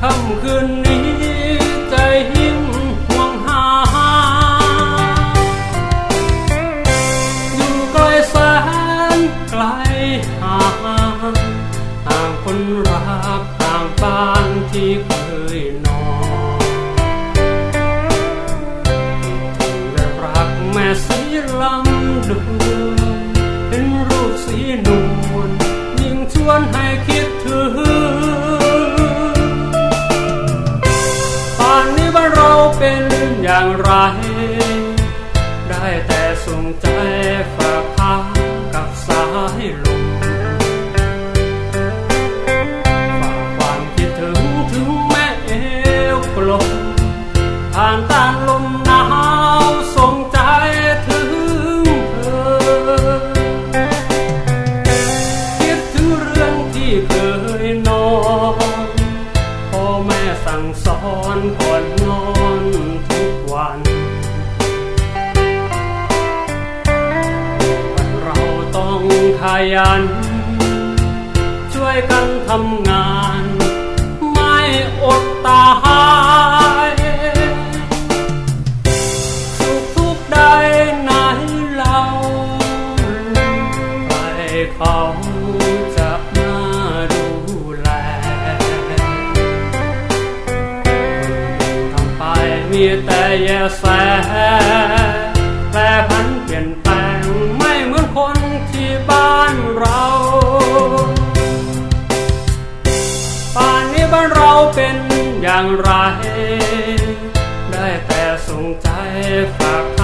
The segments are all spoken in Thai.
ค่ำคืนนี้ใจหิ้งห่วงหา อยู่ไกลแสนไกลห่างห่างคนรักห่างบ้านที่เคยนอนถึงได้รักแม่สีลำดวนเห็นรูปสีนวลยิ่งชวนให้คิดถึง อย่างไร ได้แต่ส่งใจฝากทางกับสายลมฝากความคิดถึงถึงแม่เอวกลมผ่านต้านลมหนาวส่งใจถึงเธอ คิดถึงเรื่องที่เคยนอนพ่อแม่สั่งสอนก่อนนอน ขยัน ช่วยกันทำงาน ไม่อดตายสุขทุกใดไหนเราใครเขาจะมาดูแลทำไปมีแต่แย่แสแปรพันเปลี่ยน บ้านเราเป็นอย่างไร ได้แต่ส่งใจฝาก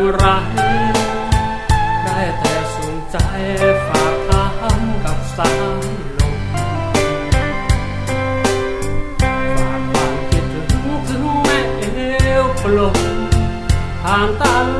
อย่างไร ได้แต่ส่งใจฝากถามกับสายลมฝากความคิดถึงถึงแม่เอวกลมผ่านตาลมหน